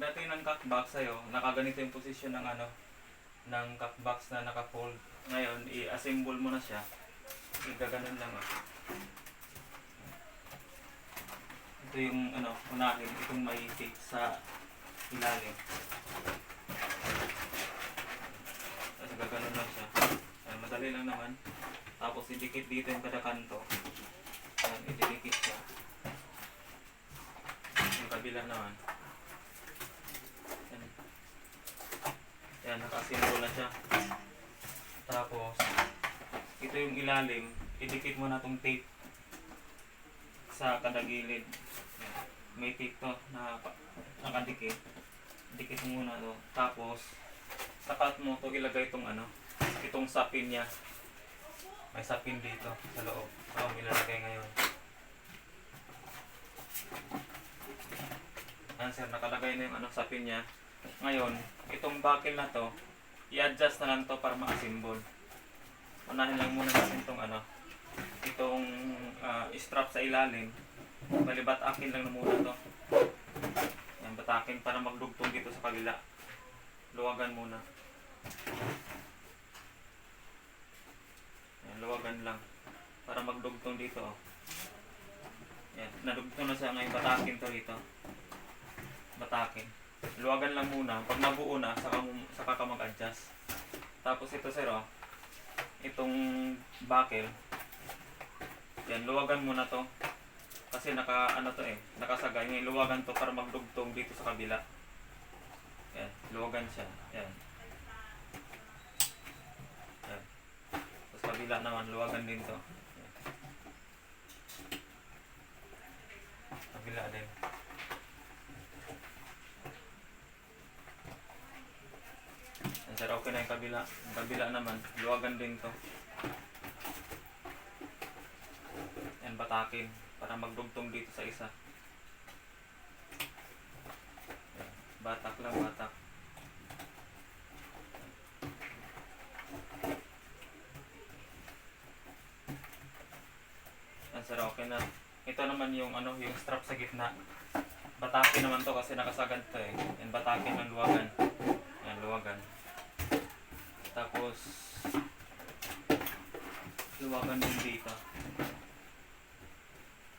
pagdating ng cockbox sa'yo, nakaganito yung posisyon ng ano, ng cockbox na naka-fold. Ngayon, i-assemble mo na siya. Igaganon lang ah. Ito yung ano, unahin, itong may tape sa ilalim. Tapos gaganon lang siya. Ayan, madali lang naman. Tapos idikit dito yung kada kanto. Ayan, ididikit siya. Yung kabila naman. Ayan, naka-assemble na siya. Tapos, ito yung ilalim. Idikit mo na tong tape sa kada gilid. May tape to na nakadikit. Dikit mo muna to. Tapos, sa cut mo to ilagay itong ano, itong sapin niya. May sapin dito sa loob. Ito ang ilalagay ngayon. Ayan sir, nakalagay na yung ano, sapin niya. Ngayon, itong buckle na to, i-adjust na lang to para ma-assemble. Unahin lang muna natin itong ano, itong ah, strap sa ilalim. Balibat akin lang na muna to. Yan, batakin para magdugtong dito sa kabila. Luwagan muna. Yan, luwagan lang. Para magdugtong dito. Oh. Yan, nadugtong na siya ngayon. Batakin to dito. Batakin. Luwagan lang muna. Pag nabuo na, saka, saka ka mag-adjust. Tapos ito sir, oh. Itong buckle. Yan, luwagan muna to. Kasi naka, ano to eh, nakasagay. Ngayon, luwagan to para magdugtong dito sa kabila. Yan, luwagan siya. Yan. Yan. Tapos kabila naman, luwagan din to. Yan. Kabila din. Yan sir, okay na yung kabila. Yung kabila naman, luwagan din to. Yan, batakin. Para magdugtong dito sa isa. Batak lang, batak. Yan okay na. Ito naman yung ano, yung strap sa gitna. Batakin naman to kasi nakasagad to eh. Yan, batakin ng luwagan. Yan, luwagan. Tapos, luwagan din dito.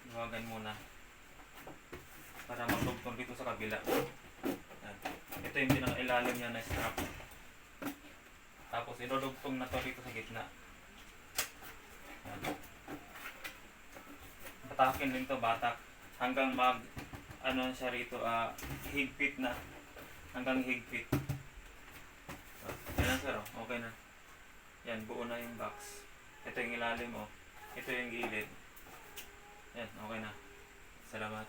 Luwagan muna. Para magdugtong dito sa kabila. Yan. Ito yung pinakailalim niya na strap. Tapos, idudugtong na to dito sa gitna. Yan. Batakin din to, batak. Hanggang mag, ano siya rito, ah, higpit na. Hanggang higpit. Yan lang sir, oh. okay na. Yan, buo na yung box. Ito yung ilalim mo. Ito yung gilid. Yan, okay na. Salamat.